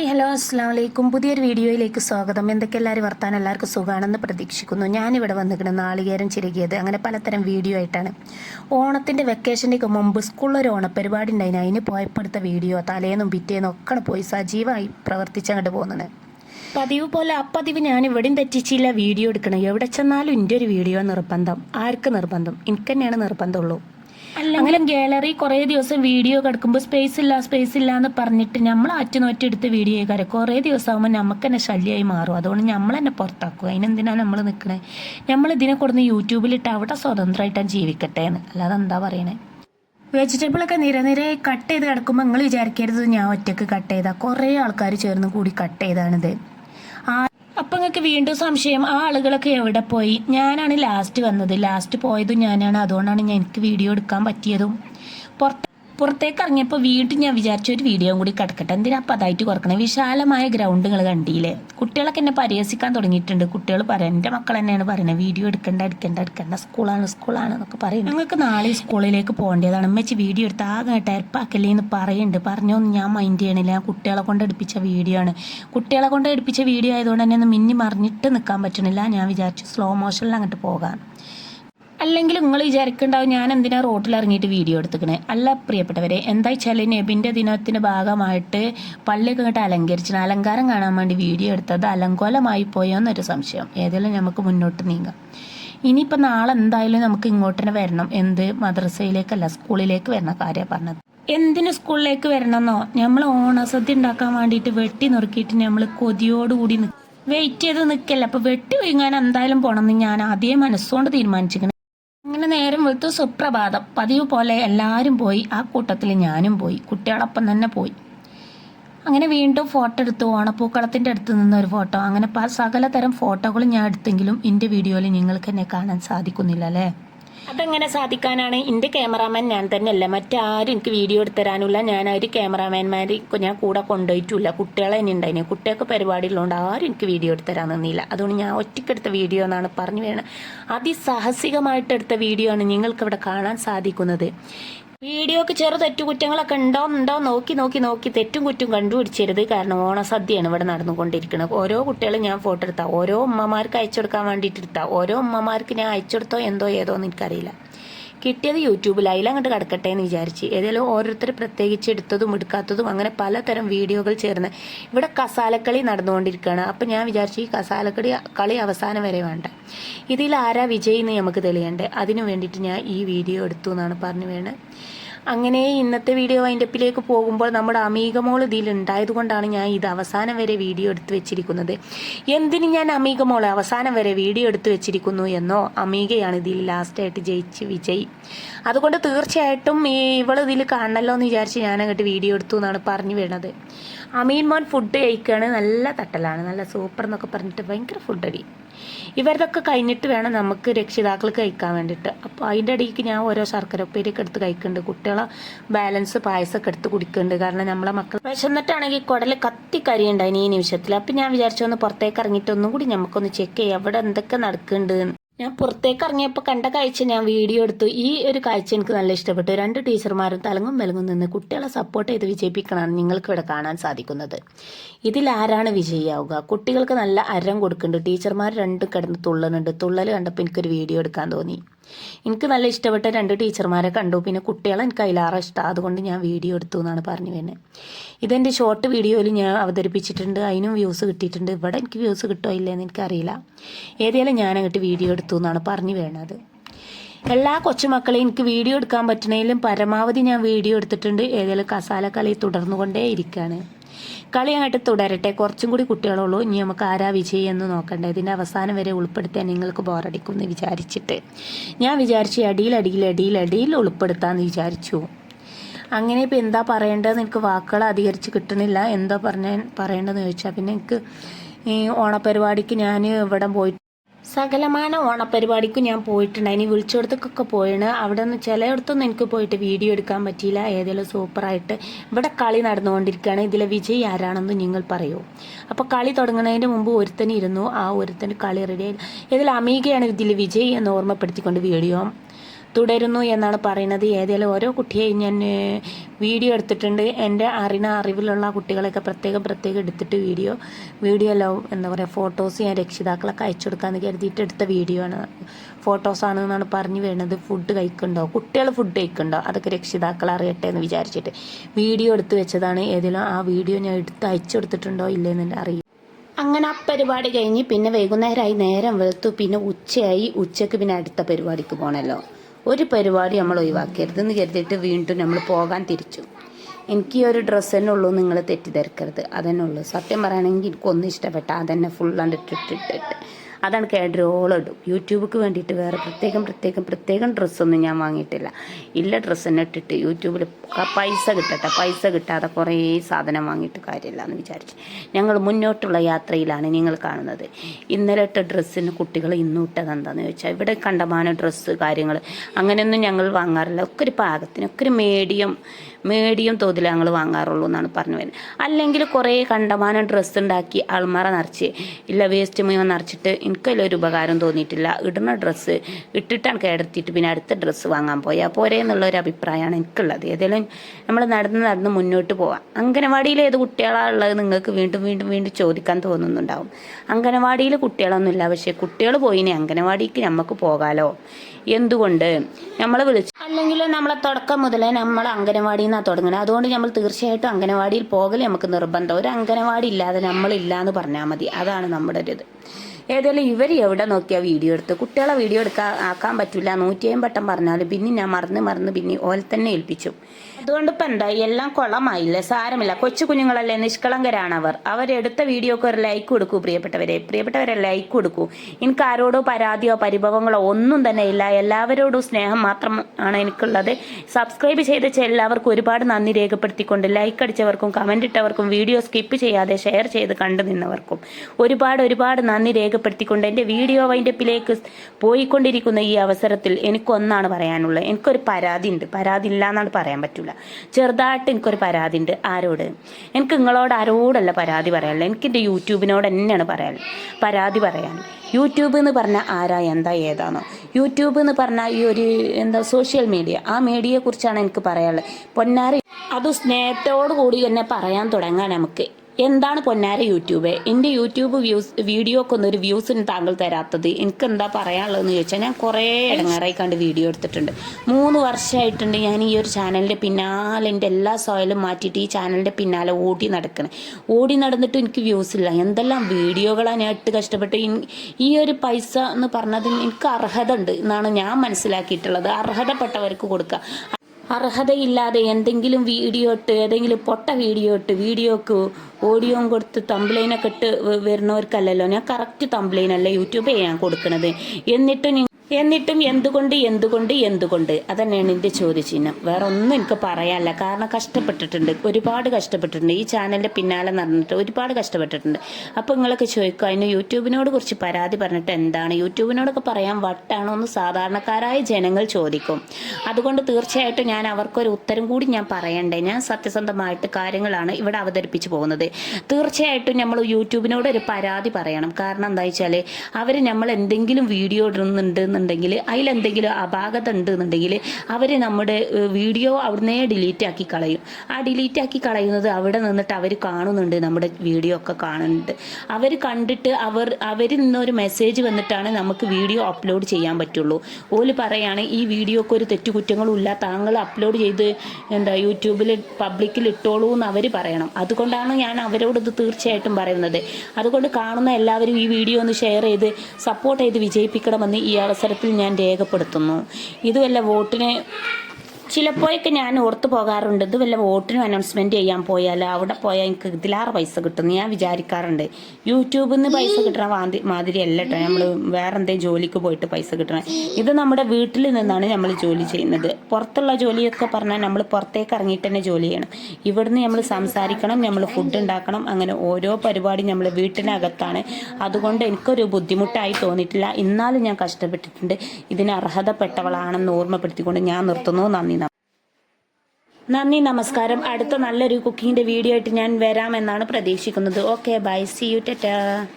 Hi hello അസ്സാം വലൈക്കും പുതിയൊരു വീഡിയോയിലേക്ക് സ്വാഗതം. എന്തൊക്കെ എല്ലാവരും വർത്താനം? എല്ലാവർക്കും സുഖമാണെന്ന് പ്രതീക്ഷിക്കുന്നു. ഞാനിവിടെ വന്നിരിക്കുന്നത് നാളികേരം ചിരകിയത്. അങ്ങനെ പലതരം വീഡിയോ ആയിട്ടാണ്. ഓണത്തിന്റെ വെക്കേഷന്റെയൊക്കെ മുമ്പ് സ്കൂളിലൊരു ഓണപ്പരിപാടി ഉണ്ടായിന്. അതിന് പോയപ്പെടുത്ത വീഡിയോ തലേന്നും പിറ്റേന്നും ഒക്കെ പോയി സജീവമായി പ്രവർത്തിച്ചങ്ങോട്ട് പോകുന്നത്. പതിവ് പോലെ അപ്പതിവ് ഞാൻ ഇവിടെയും തെറ്റിച്ചില്ല വീഡിയോ എടുക്കണം. എവിടെ ചെന്നാലും എന്റെ ഒരു വീഡിയോ നിർബന്ധം. ആർക്ക് നിർബന്ധം? എനിക്ക് തന്നെയാണ് നിർബന്ധമുള്ളൂ അങ്ങനെ ഗാലറി കുറേ ദിവസം വീഡിയോ കിടക്കുമ്പോൾ സ്പേസ് ഇല്ല സ്പേസ് ഇല്ല എന്ന് പറഞ്ഞിട്ട് നമ്മൾ അറ്റുനോറ്റി എടുത്ത് വീഡിയോ കാര്യം കുറേ ദിവസം ആകുമ്പോൾ നമുക്ക് തന്നെ ശല്യമായി മാറും. അതുകൊണ്ട് നമ്മൾ തന്നെ പുറത്താക്കും. അതിനെന്തിനാണ് നമ്മൾ നിൽക്കണേ? നമ്മൾ ഇതിനെ കൊടുന്ന് യൂട്യൂബിലിട്ട് അവിടെ സ്വതന്ത്രമായിട്ടാണ് ജീവിക്കട്ടെ എന്ന്. അല്ലാതെ എന്താ പറയണേ? വെജിറ്റബിളൊക്കെ നിരനിരയായി കട്ട് ചെയ്ത് കിടക്കുമ്പോൾ നിങ്ങൾ വിചാരിക്കരുത് ഞാൻ ഒറ്റയ്ക്ക് കട്ട് ചെയ്താൽ കുറേ ആൾക്കാർ ചേർന്ന് കൂടി കട്ട് ചെയ്താണിത്. അപ്പം നിങ്ങൾക്ക് വീണ്ടും സംശയം ആ ആളുകളൊക്കെ എവിടെ പോയി? ഞാനാണ് ലാസ്റ്റ് വന്നത്. ലാസ്റ്റ് പോയതും ഞാനാണ്. അതുകൊണ്ടാണ് ഞാൻ എനിക്ക് വീഡിയോ എടുക്കാൻ പറ്റിയതും. പുറത്ത് പുറത്തേക്ക് ഇറങ്ങിയപ്പോൾ വീട്ടിൽ ഞാൻ വിചാരിച്ച ഒരു വീഡിയോ കൂടി കിടക്കട്ടെ. എന്തിനാ അപ്പം അതായിട്ട് കുറക്കണം വിശാലമായ ഗ്രൗണ്ടുകൾ കണ്ടില്ലേ? കുട്ടികളൊക്കെ എന്നെ പരിഹസിക്കാൻ തുടങ്ങിയിട്ടുണ്ട്. കുട്ടികൾ പറയാം എന്റെ മക്കൾ തന്നെയാണ് പറയുന്നത് വീഡിയോ എടുക്കേണ്ട എടുക്കേണ്ട എടുക്കേണ്ട. സ്കൂളാണ് സ്കൂളാണ് എന്നൊക്കെ പറയും. ഞങ്ങൾക്ക് നാളെ സ്കൂളിലേക്ക് പോകേണ്ടതാണ്. അമ്മച്ചി വീഡിയോ എടുത്ത് ആകെ ടയർപ്പാക്കല്ലേ എന്ന് പറയുന്നുണ്ട് പറഞ്ഞൊന്നും ഞാൻ മൈൻഡ് ചെയ്യണില്ല. ഞാൻ കുട്ടികളെ കൊണ്ട് എടുപ്പിച്ച വീഡിയോ ആണ്. കുട്ടികളെ കൊണ്ട് എടുപ്പിച്ച വീഡിയോ ആയതുകൊണ്ട് തന്നെ ഒന്ന് മിന്നി മറിഞ്ഞിട്ട് നിൽക്കാൻ പറ്റണില്ല. ഞാൻ വിചാരിച്ചു സ്ലോ മോഷനിൽ അങ്ങോട്ട് പോകാം. അല്ലെങ്കിൽ നിങ്ങൾ വിചാരിക്കുന്നുണ്ടാവും ഞാൻ എന്തിനാ റോട്ടിൽ ഇറങ്ങിയിട്ട് വീഡിയോ എടുത്തുക്കണേ? അല്ല പ്രിയപ്പെട്ടവരെ എന്താ വെച്ചാൽ നബിന്റെ ദിനത്തിന്റെ ഭാഗമായിട്ട് പള്ളിയൊക്കെ ഇങ്ങോട്ട് അലങ്കരിച്ചു അലങ്കാരം കാണാൻ വേണ്ടി വീഡിയോ എടുത്തത് അലങ്കോലമായി പോയോന്നൊരു സംശയം. ഏതെങ്കിലും നമുക്ക് മുന്നോട്ട് നീങ്ങാം. ഇനിയിപ്പോൾ നാളെ എന്തായാലും നമുക്ക് ഇങ്ങോട്ട് തന്നെ വരണം. എന്ത്? മദ്രസയിലേക്കല്ല സ്കൂളിലേക്ക് വരണ കാര്യം പറഞ്ഞത്. എന്തിന് സ്കൂളിലേക്ക് വരണമെന്നോ നമ്മൾ ഓണസദ്യ ഉണ്ടാക്കാൻ വേണ്ടിയിട്ട് വെട്ടി നുറുക്കിയിട്ട് നമ്മൾ കൊതിയോടുകൂടി വെയിറ്റ് ചെയ്ത് നിൽക്കല്ല അപ്പോൾ വെട്ടി വീങ്ങാൻ എന്തായാലും പോകണമെന്ന് ഞാൻ ആദ്യം മനസ്സുകൊണ്ട് തീരുമാനിച്ചിരിക്കണം. അങ്ങനെ നേരം വെളുത്തു സുപ്രഭാതം. പതിവ് പോലെ എല്ലാവരും പോയി. ആ കൂട്ടത്തിൽ ഞാനും പോയി. കുട്ടികളൊപ്പം തന്നെ പോയി. അങ്ങനെ വീണ്ടും ഫോട്ടോ എടുത്തു. ഓണപ്പൂക്കളത്തിന്റെ അടുത്ത് നിന്ന് ഒരു ഫോട്ടോ. അങ്ങനെ പല സകലതരം ഫോട്ടോകളും ഞാൻ എടുത്തെങ്കിലും എന്റെ വീഡിയോയിൽ നിങ്ങൾക്ക് എന്നെ കാണാൻ സാധിക്കുന്നില്ല അല്ലേ? അതെങ്ങനെ സാധിക്കാനാണ്? എന്റെ ക്യാമറാമാൻ ഞാൻ തന്നെയല്ല. മറ്റാരും എനിക്ക് വീഡിയോ എടുത്ത് തരാനുള്ള ഞാൻ ഒരു ക്യാമറാമാൻമാർ ഞാൻ കൂടെ കൊണ്ടുപോയിട്ടില്ല. കുട്ടികളെ തന്നെ ഉണ്ടായിന്. കുട്ടികൾക്ക് പരിപാടിയുള്ളതുകൊണ്ട് ആരും എനിക്ക് വീഡിയോ എടുത്ത് തരാൻ നിന്നില്ല. അതുകൊണ്ട് ഞാൻ ഒറ്റയ്ക്കെടുത്ത വീഡിയോ എന്നാണ് പറഞ്ഞു വേണം. അതിസാഹസികമായിട്ട് എടുത്ത വീഡിയോ ആണ് നിങ്ങൾക്കിവിടെ കാണാൻ സാധിക്കുന്നത്. വീഡിയോക്ക് ചെറു തെറ്റുകുറ്റങ്ങളൊക്കെ ഉണ്ടോ ഉണ്ടോ നോക്കി നോക്കി നോക്കി തെറ്റും കുറ്റും കണ്ടുപിടിച്ചരുത്. കാരണം ഓണസദ്യയാണ് ഇവിടെ നടന്നുകൊണ്ടിരിക്കുന്നത്. ഓരോ കുട്ടികളും ഞാൻ ഫോട്ടോ എടുത്താ. ഓരോ ഉമ്മമാർക്ക് അയച്ചു കൊടുക്കാൻ വേണ്ടിയിട്ട് എടുത്താ. ഓരോ ഉമ്മമാർക്ക് ഞാൻ അയച്ചു കൊടുത്തോ എന്തോ ഏതോ എന്ന് എനിക്കറിയില്ല. കിട്ടിയത് യൂട്യൂബിൽ അതിലങ്ങോട്ട് കിടക്കട്ടെ എന്ന് വിചാരിച്ച്. ഏതായാലും ഓരോരുത്തർ പ്രത്യേകിച്ച് എടുത്തതും എടുക്കാത്തതും അങ്ങനെ പലതരം വീഡിയോകൾ ചേർന്ന് ഇവിടെ കസാലക്കളി നടന്നുകൊണ്ടിരിക്കുകയാണ്. അപ്പം ഞാൻ വിചാരിച്ചു ഈ കസാലക്കളി കളി അവസാനം വരെ വേണ്ട. ഇതിൽ ആരാ വിജയി എന്ന് നമുക്ക് തെളിയണ്ടേ. അതിനു വേണ്ടിയിട്ട് ഞാൻ ഈ വീഡിയോ എടുത്തു എന്നാണ് പറഞ്ഞു വേണത് അങ്ങനെ ഇന്നത്തെ വീഡിയോ വൈൻഡപ്പിലേക്ക് പോകുമ്പോൾ നമ്മുടെ അമീകമോൾ ഇതിൽ ഉണ്ടായത് കൊണ്ടാണ് ഞാൻ ഇത് അവസാനം വരെ വീഡിയോ എടുത്ത് വെച്ചിരിക്കുന്നത്. എന്തിന് ഞാൻ അമീകമോൾ അവസാനം വരെ വീഡിയോ എടുത്ത് വെച്ചിരിക്കുന്നു എന്നോ അമീകയാണ് ഇതിൽ ലാസ്റ്റായിട്ട് ജയിച്ച് വിജയ്. അതുകൊണ്ട് തീർച്ചയായിട്ടും ഈ ഇവൾ ഇതിൽ കാണണല്ലോ എന്ന് വിചാരിച്ച് ഞാൻ അങ്ങോട്ട് വീഡിയോ എടുത്തു എന്നാണ് പറഞ്ഞു വീണത്. അമീൻ മോൻ ഫുഡ് കഴിക്കുകയാണ് നല്ല തട്ടലാണ്. നല്ല സൂപ്പർ എന്നൊക്കെ പറഞ്ഞിട്ട് ഭയങ്കര ഫുഡ് അടി. ഇവരതൊക്കെ കഴിഞ്ഞിട്ട് വേണം നമുക്ക് രക്ഷിതാക്കൾക്ക് കഴിക്കാൻ വേണ്ടിയിട്ട്. അപ്പോൾ അതിന്റെ ഇടയ്ക്ക് ഞാൻ ഓരോ ശർക്കര ഉപ്പേരിയൊക്കെ എടുത്ത് കഴിക്കുന്നുണ്ട്. കുട്ടികളെ ബാലൻസ് പായസമൊക്കെ എടുത്ത് കുടിക്കുന്നുണ്ട്. കാരണം നമ്മളെ മക്കൾ വിശന്നിട്ടാണെങ്കിൽ കുടൽ കത്തി കരിയുണ്ടായി ഈ നിമിഷത്തിൽ അപ്പം ഞാൻ വിചാരിച്ചു ഒന്ന് പുറത്തേക്ക് ഇറങ്ങിയിട്ട് ഒന്നും കൂടി നമുക്കൊന്ന് ചെക്ക് ചെയ്യാം. അവിടെ എന്തൊക്കെ നടക്കുന്നുണ്ട് ഞാൻ പുറത്തേക്ക് ഇറങ്ങിയപ്പോൾ കണ്ട കാഴ്ച ഞാൻ വീഡിയോ എടുത്തു. ഈ ഒരു കാഴ്ച എനിക്ക് നല്ല ഇഷ്ടപ്പെട്ടു. രണ്ട് ടീച്ചർമാരും തലങ്ങും മെലങ്ങും നിന്ന് കുട്ടികളെ സപ്പോർട്ട് ചെയ്ത് വിജയിപ്പിക്കണമെന്ന് നിങ്ങൾക്ക് ഇവിടെ കാണാൻ സാധിക്കുന്നത്. ഇതിൽ ആരാണ് വിജയിയാവുക? കുട്ടികൾക്ക് നല്ല അരം കൊടുക്കുന്നുണ്ട്. ടീച്ചർമാർ രണ്ടും കിടന്ന് തുള്ളുന്നുണ്ട്. തുള്ളൽ കണ്ടപ്പോൾ എനിക്കൊരു വീഡിയോ എടുക്കാൻ തോന്നി. എനിക്ക് നല്ല ഇഷ്ടപ്പെട്ട രണ്ട് ടീച്ചർമാരെ കണ്ടു. പിന്നെ കുട്ടികളെ എനിക്ക് അതിലാറെ ഇഷ്ടം. അതുകൊണ്ട് ഞാൻ വീഡിയോ എടുത്തു എന്നാണ് പറഞ്ഞു വരുന്നത്. ഇതെന്റെ ഷോർട്ട് വീഡിയോയിൽ ഞാൻ അവതരിപ്പിച്ചിട്ടുണ്ട്. അതിനും വ്യൂസ് കിട്ടിയിട്ടുണ്ട്. ഇവിടെ എനിക്ക് വ്യൂസ് കിട്ടുമോ ഇല്ലയെന്ന് എനിക്കറിയില്ല. ഏതായാലും ഞാൻ അങ്ങോട്ട് വീഡിയോ എടുത്തു എന്നാണ് പറഞ്ഞു വേണത് എല്ലാ കൊച്ചുമക്കളെയും എനിക്ക് വീഡിയോ എടുക്കാൻ പറ്റണേലും പരമാവധി ഞാൻ വീഡിയോ എടുത്തിട്ടുണ്ട്. ഏതായാലും കസാല കളി തുടർന്നുകൊണ്ടേ ഇരിക്കുകയാണ് കളി അങ്ങോട്ട് തുടരട്ടെ. കുറച്ചും കൂടി കുട്ടികളുള്ളൂ ഇനി നമുക്ക് ആരാ വിജയി എന്ന് നോക്കണ്ടേ. ഇതിന്റെ അവസാനം വരെ ഉൾപ്പെടുത്താൻ നിങ്ങൾക്ക് ബോറടിക്കും എന്ന് വിചാരിച്ചിട്ട്. ഞാൻ വിചാരിച്ചു അടിയിൽ അടിയിൽ അടിയിൽ അടിയിൽ ഉൾപ്പെടുത്താമെന്ന് വിചാരിച്ചു. അങ്ങനെ ഇപ്പോൾ എന്താ പറയേണ്ടതെന്ന് എനിക്ക് വാക്കുകൾ അധികരിച്ച് കിട്ടണില്ല എന്താ പറഞ്ഞ പറയേണ്ടതെന്ന് ചോദിച്ചാൽ പിന്നെ എനിക്ക് ഈ ഓണപരിപാടിക്ക് ഞാൻ ഇവിടെ പോയിട്ട് സകലമാന ഓണപ്പരിപാടിക്ക് ഞാൻ പോയിട്ടുണ്ട്. ഇനി വിളിച്ചിടത്തേക്കൊക്കെ പോയാണ്. അവിടെ നിന്ന് ചിലയിടത്തൊന്നും എനിക്ക് പോയിട്ട് വീഡിയോ എടുക്കാൻ പറ്റിയില്ല. ഏതെങ്കിലും സൂപ്പറായിട്ട് ഇവിടെ കളി നടന്നുകൊണ്ടിരിക്കുകയാണ്. ഇതിലെ വിജയി ആരാണെന്ന് നിങ്ങൾ പറയൂ. അപ്പോൾ കളി തുടങ്ങുന്നതിന് മുമ്പ് ഒരുത്തനിരുന്നു ആ ഒരുത്തന് കളി റെഡി ഇതിൽ അമീകയാണ് ഇതിൽ വിജയ് എന്ന് ഓർമ്മപ്പെടുത്തിക്കൊണ്ട് വീഡിയോ തുടരുന്നു എന്നാണ് പറയുന്നത്. ഏതായാലും ഓരോ കുട്ടിയെയും ഞാൻ വീഡിയോ എടുത്തിട്ടുണ്ട്. എന്റെ അറിണ അറിവിലുള്ള കുട്ടികളെയൊക്കെ പ്രത്യേകം പ്രത്യേകം എടുത്തിട്ട് വീഡിയോ വീഡിയോ അല്ല എന്താ പറയുക ഫോട്ടോസ് ഞാൻ രക്ഷിതാക്കളൊക്കെ അയച്ചു കൊടുക്കാമെന്ന് കരുതിയിട്ട് എടുത്ത വീഡിയോ ആണ്. ഫോട്ടോസാണ് എന്നാണ് പറഞ്ഞു വരുന്നത്. ഫുഡ് കഴിക്കുന്നുണ്ടോ? കുട്ടികൾ ഫുഡ് കഴിക്കുന്നുണ്ടോ? അതൊക്കെ രക്ഷിതാക്കൾ അറിയട്ടെ എന്ന് വിചാരിച്ചിട്ട് വീഡിയോ എടുത്ത് വെച്ചതാണ്. ഏതെങ്കിലും ആ വീഡിയോ ഞാൻ എടുത്ത് അയച്ചു കൊടുത്തിട്ടുണ്ടോ ഇല്ലെന്ന് അറിയില്ല. അങ്ങനെ ആ പരിപാടി കഴിഞ്ഞ് പിന്നെ വൈകുന്നേരമായി നേരം വെളുത്തു. പിന്നെ ഉച്ചയായി. ഉച്ചയ്ക്ക് പിന്നെ അടുത്ത പരിപാടിക്ക് പോകണമല്ലോ ഒരു പരിപാടി നമ്മൾ ഒഴിവാക്കരുത് എന്ന് കരുതിയിട്ട് വീണ്ടും നമ്മൾ പോകാൻ തിരിച്ചു. എനിക്ക് ഈ ഒരു ഡ്രസ്സ് തന്നെ ഉള്ളൂ നിങ്ങൾ തെറ്റിദ്ധരിക്കരുത്. അതന്നെ ഉള്ളൂ. സത്യം പറയുകയാണെങ്കിൽ എനിക്കൊന്നും ഇഷ്ടപ്പെട്ട. അതന്നെ ഫുള്ളാണ്ട് ഇട്ടിട്ടിട്ട് അതാണ് കേഡ്രോളം ഇടും. യൂട്യൂബിക്ക് വേണ്ടിയിട്ട് വേറെ പ്രത്യേകം പ്രത്യേകം പ്രത്യേകം ഡ്രസ്സൊന്നും ഞാൻ വാങ്ങിയിട്ടില്ല. ഇല്ല ഡ്രസ്സ് തന്നെ ഇട്ടിട്ട് യൂട്യൂബിൽ പൈസ കിട്ടട്ടെ പൈസ കിട്ടാതെ കുറേ സാധനം വാങ്ങിയിട്ട് കാര്യമില്ല എന്ന് വിചാരിച്ചു. ഞങ്ങൾ മുന്നോട്ടുള്ള യാത്രയിലാണ് നിങ്ങൾ കാണുന്നത്. ഇന്നലെ ഇട്ട ഡ്രസ്സിന് കുട്ടികൾ ഇന്നും ഇട്ടത് എന്താണെന്ന് ചോദിച്ചാൽ ഇവിടെ കണ്ടമാനം ഡ്രസ്സ് കാര്യങ്ങൾ അങ്ങനെയൊന്നും ഞങ്ങൾ വാങ്ങാറില്ല. ഒക്കെ ഒരു പാകത്തിന് ഒക്കെ ഒരു മീഡിയം മീഡിയം തോതിൽ ഞങ്ങൾ വാങ്ങാറുള്ളൂ എന്നാണ് പറഞ്ഞു വരുന്നത്. അല്ലെങ്കിൽ കുറേ കണ്ടമാനം ഡ്രസ്സ് ഉണ്ടാക്കി അൾമറ നിറച്ച് ഇല്ല വേസ്റ്റ് മുഴുവൻ നിറച്ചിട്ട് എനിക്കതിലൊരു ഉപകാരം തോന്നിയിട്ടില്ല. ഇടുന്ന ഡ്രസ്സ് ഇട്ടിട്ടാണ് കേടത്തിയിട്ട് പിന്നെ അടുത്ത ഡ്രസ്സ് വാങ്ങാൻ പോയാൽ പോരെ എന്നുള്ളൊരു അഭിപ്രായമാണ് എനിക്കുള്ളത്. ഏതെങ്കിലും നമ്മൾ നടന്ന് നടന്ന് മുന്നോട്ട് പോവാം. അംഗനവാടിയിൽ ഏത് കുട്ടികളാണ് ഉള്ളത് നിങ്ങൾക്ക് വീണ്ടും വീണ്ടും വീണ്ടും ചോദിക്കാൻ തോന്നുന്നുണ്ടാവും. അംഗനവാടിയിൽ കുട്ടികളൊന്നുമില്ല. പക്ഷേ കുട്ടികൾ പോയിനി അംഗനവാടിക്ക് നമുക്ക് പോകാലോ? എന്തുകൊണ്ട്? നമ്മൾ വിളിച്ചു അല്ലെങ്കിൽ നമ്മളെ തുടക്കം മുതലേ നമ്മൾ അംഗനവാടിയിൽ നിന്നാണ് തുടങ്ങുന്നത് അതുകൊണ്ട് നമ്മൾ തീർച്ചയായിട്ടും അംഗനവാടിയിൽ പോകൽ നമുക്ക് നിർബന്ധം. ഒരു അംഗനവാടി ഇല്ലാതെ നമ്മളില്ല എന്ന് പറഞ്ഞാൽ മതി. അതാണ് നമ്മുടെ ഒരു ഇത് ഏതായാലും ഇവർ എവിടെ നോക്കിയാൽ വീഡിയോ എടുത്ത്? കുട്ടികളെ വീഡിയോ എടുക്കാൻ ആക്കാൻ പറ്റില്ല നൂറ്റിയും വട്ടം പറഞ്ഞാൽ പിന്നെ ഞാൻ മറന്ന് മറന്ന് പിന്നെ ഓൽ തന്നെ ഏൽപ്പിച്ചു. അതുകൊണ്ട് ഇപ്പം എന്താ എല്ലാം കുളമായില്ലേ? സാരമില്ല. കൊച്ചു കുഞ്ഞുങ്ങളല്ലേ നിഷ്കളങ്കരാണ് അവർ അവരെടുത്ത വീഡിയോക്ക് ഒരു ലൈക്ക് കൊടുക്കൂ പ്രിയപ്പെട്ടവരെ. പ്രിയപ്പെട്ടവരെ ലൈക്ക് കൊടുക്കൂ. എനിക്ക് ആരോടോ പരാതിയോ പരിഭവങ്ങളോ ഒന്നും തന്നെ ഇല്ല. എല്ലാവരോടും സ്നേഹം മാത്രം ആണ് എനിക്കുള്ളത്. സബ്സ്ക്രൈബ് ചെയ്ത എല്ലാവർക്കും ഒരുപാട് നന്ദി രേഖപ്പെടുത്തിക്കൊണ്ട് ലൈക്ക് അടിച്ചവർക്കും കമന്റ് ഇട്ടവർക്കും വീഡിയോ സ്കിപ്പ് ചെയ്യാതെ ഷെയർ ചെയ്ത് കണ്ടു നിന്നവർക്കും ഒരുപാട് ഒരുപാട് നന്ദി രേഖപ്പെടുത്തിക്കൊണ്ട് എന്റെ വീഡിയോ വൈൻഡപ്പിലേക്ക് പോയിക്കൊണ്ടിരിക്കുന്ന ഈ അവസരത്തിൽ എനിക്കൊന്നാണ് പറയാനുള്ളത്. എനിക്കൊരു പരാതി ഉണ്ട് പരാതി ഇല്ല എന്നാണ് പറയാൻ പറ്റില്ല ചെറുതായിട്ട് എനിക്കൊരു പരാതി ഉണ്ട് ആരോട്? എനിക്ക് നിങ്ങളോട് ആരോടല്ല പരാതി പറയാനുള്ളത്. എനിക്ക് എന്റെ യൂട്യൂബിനോട് തന്നെയാണ് പറയാൻ പരാതി പറയാൻ. യൂട്യൂബ് എന്ന് പറഞ്ഞാൽ ആരാ എന്താ ഏതാണോ യൂട്യൂബ് എന്ന് പറഞ്ഞാൽ ഈ ഒരു എന്താ സോഷ്യൽ മീഡിയ ആ മീഡിയയെക്കുറിച്ചാണ് എനിക്ക് പറയാനുള്ളത്. പൊന്നാറി അത് സ്നേഹത്തോടു കൂടി തന്നെ പറയാൻ തുടങ്ങാൻ നമുക്ക്. എന്താണ് പൊന്നാര യൂട്യൂബ്? എന്റെ യൂട്യൂബ് വ്യൂസ് വീഡിയോക്കൊന്നും ഒരു വ്യൂസിന് താങ്കൾ തരാത്തത്. എനിക്ക് എന്താ പറയാനുള്ളതെന്ന് ചോദിച്ചാൽ ഞാൻ കുറേ ഇടങ്ങാറായി കണ്ട് വീഡിയോ എടുത്തിട്ടുണ്ട്. മൂന്ന് വർഷമായിട്ടുണ്ട് ഞാൻ ഈ ഒരു ചാനലിന്റെ പിന്നാലെ എന്റെ എല്ലാ സോയിലും മാറ്റിയിട്ട് ഈ ചാനലിന്റെ പിന്നാലെ ഓടി നടക്കണം. ഓടി നടന്നിട്ട് എനിക്ക് വ്യൂസ് ഇല്ല. എന്തെല്ലാം വീഡിയോകളാണ് ഞാൻ ഇട്ട് കഷ്ടപ്പെട്ട് ഈ ഒരു പൈസ എന്ന് പറഞ്ഞതിന് എനിക്ക് അർഹത ഉണ്ട് എന്നാണ് ഞാൻ മനസ്സിലാക്കിയിട്ടുള്ളത്. അർഹതപ്പെട്ടവർക്ക് കൊടുക്കുക. അർഹതയില്ലാതെ എന്തെങ്കിലും വീഡിയോ ഇട്ട് ഏതെങ്കിലും പൊട്ട വീഡിയോ ഇട്ട് വീഡിയോക്ക് ഓഡിയോയും കൊടുത്ത് തമ്പ്ലൈനൊക്കെ ഇട്ട് വരുന്നവർക്കല്ലല്ലോ. ഞാൻ കറക്റ്റ് തമ്പ്ലൈനല്ല യൂട്യൂബ് ഞാൻ കൊടുക്കുന്നത് എന്നിട്ടും എന്നിട്ടും എന്തുകൊണ്ട് എന്തുകൊണ്ട് എന്തുകൊണ്ട്? അതന്നെയാണ് എന്റെ ചോദ്യചിഹ്നം. വേറെ ഒന്നും എനിക്ക് പറയാനില്ല. കാരണം കഷ്ടപ്പെട്ടിട്ടുണ്ട്. ഒരുപാട് കഷ്ടപ്പെട്ടിട്ടുണ്ട്. ഈ ചാനലിന്റെ പിന്നാലെ നടന്നിട്ട് ഒരുപാട് കഷ്ടപ്പെട്ടിട്ടുണ്ട്. അപ്പോൾ നിങ്ങളൊക്കെ ചോദിക്കും അതിന് യൂട്യൂബിനോട് കുറിച്ച് പരാതി പറഞ്ഞിട്ട് എന്താണ്? യൂട്യൂബിനോടൊക്കെ പറയാൻ വട്ടാണോ എന്ന് സാധാരണക്കാരായ ജനങ്ങൾ ചോദിക്കും. അതുകൊണ്ട് തീർച്ചയായിട്ടും ഞാൻ അവർക്കൊരു ഉത്തരം കൂടി ഞാൻ പറയണ്ടേ. ഞാൻ സത്യസന്ധമായിട്ട് കാര്യങ്ങളാണ് ഇവിടെ അവതരിപ്പിച്ചു പോകുന്നത്. തീർച്ചയായിട്ടും നമ്മൾ യൂട്യൂബിനോട് ഒരു പരാതി പറയണം. കാരണം എന്താ വെച്ചാൽ അവർ നമ്മൾ എന്തെങ്കിലും വീഡിയോ ഇടുന്നുണ്ട് എന്നുണ്ടെങ്കിൽ അതിലെന്തെങ്കിലും അപാകത ഉണ്ട് എന്നുണ്ടെങ്കിൽ അവർ നമ്മുടെ വീഡിയോ അവിടുന്ന് ഡിലീറ്റ് ആക്കി കളയും. ആ ഡിലീറ്റ് ആക്കി കളയുന്നത് അവിടെ നിന്നിട്ട് അവർ കാണുന്നുണ്ട് നമ്മുടെ വീഡിയോ ഒക്കെ കാണുന്നുണ്ട്. അവർ കണ്ടിട്ട് അവർ അവരിൽ നിന്നൊരു മെസ്സേജ് വന്നിട്ടാണ് നമുക്ക് വീഡിയോ അപ്ലോഡ് ചെയ്യാൻ പറ്റുള്ളൂ. ഓൽ പറയാണ് ഈ വീഡിയോക്ക് ഒരു തെറ്റുകുറ്റങ്ങളും ഇല്ല താങ്കൾ അപ്ലോഡ് ചെയ്ത് എന്താ യൂട്യൂബിൽ പബ്ലിക്കിൽ ഇട്ടോളൂ എന്ന് അവർ പറയണം. അതുകൊണ്ടാണ് ഞാൻ അവരോട് ഇത് തീർച്ചയായിട്ടും പറയുന്നത്. അതുകൊണ്ട് കാണുന്ന എല്ലാവരും ഈ വീഡിയോ ഒന്ന് ഷെയർ ചെയ്ത് സപ്പോർട്ട് ചെയ്ത് വിജയിപ്പിക്കണമെന്ന് ഈ അവസരത്തിൽ ഞാൻ രേഖപ്പെടുത്തുന്നു. ഇതുമല്ല വോട്ടിന് ചിലപ്പോഴൊക്കെ ഞാൻ ഓർത്ത് പോകാറുണ്ട് ഇത് വല്ല വോട്ടിനും അനൗൺസ്മെന്റ് ചെയ്യാൻ പോയാൽ അവിടെ പോയാൽ എനിക്ക് ഇതിലാറ് പൈസ കിട്ടും ഞാൻ വിചാരിക്കാറുണ്ട്. യൂട്യൂബിൽ നിന്ന് പൈസ കിട്ടണ മാതി മാതിരി അല്ല കേട്ടോ നമ്മൾ വേറെ എന്തെങ്കിലും ജോലിക്ക് പോയിട്ട് പൈസ കിട്ടണം. ഇത് നമ്മുടെ വീട്ടിൽ നിന്നാണ് നമ്മൾ ജോലി ചെയ്യുന്നത്. പുറത്തുള്ള ജോലിയൊക്കെ പറഞ്ഞാൽ നമ്മൾ പുറത്തേക്ക് ഇറങ്ങിയിട്ട് തന്നെ ജോലി ചെയ്യണം. ഇവിടുന്ന് നമ്മൾ സംസാരിക്കണം നമ്മൾ ഫുഡ് ഉണ്ടാക്കണം അങ്ങനെ ഓരോ പരിപാടി നമ്മൾ വീട്ടിനകത്താണ്. അതുകൊണ്ട് എനിക്കൊരു ബുദ്ധിമുട്ടായി തോന്നിയിട്ടില്ല. എന്നാലും ഞാൻ കഷ്ടപ്പെട്ടിട്ടുണ്ട്. ഇതിന് അർഹതപ്പെട്ടവളാണെന്ന് ഓർമ്മപ്പെടുത്തിക്കൊണ്ട് ഞാൻ നിർത്തുന്നു. നന്ദി. നന്ദി നമസ്കാരം. അടുത്ത നല്ലൊരു കുക്കിങ്ങിന്റെ വീഡിയോ ആയിട്ട് ഞാൻ വരാമെന്നാണ് പ്രതീക്ഷിക്കുന്നത്. Okay bye see you tata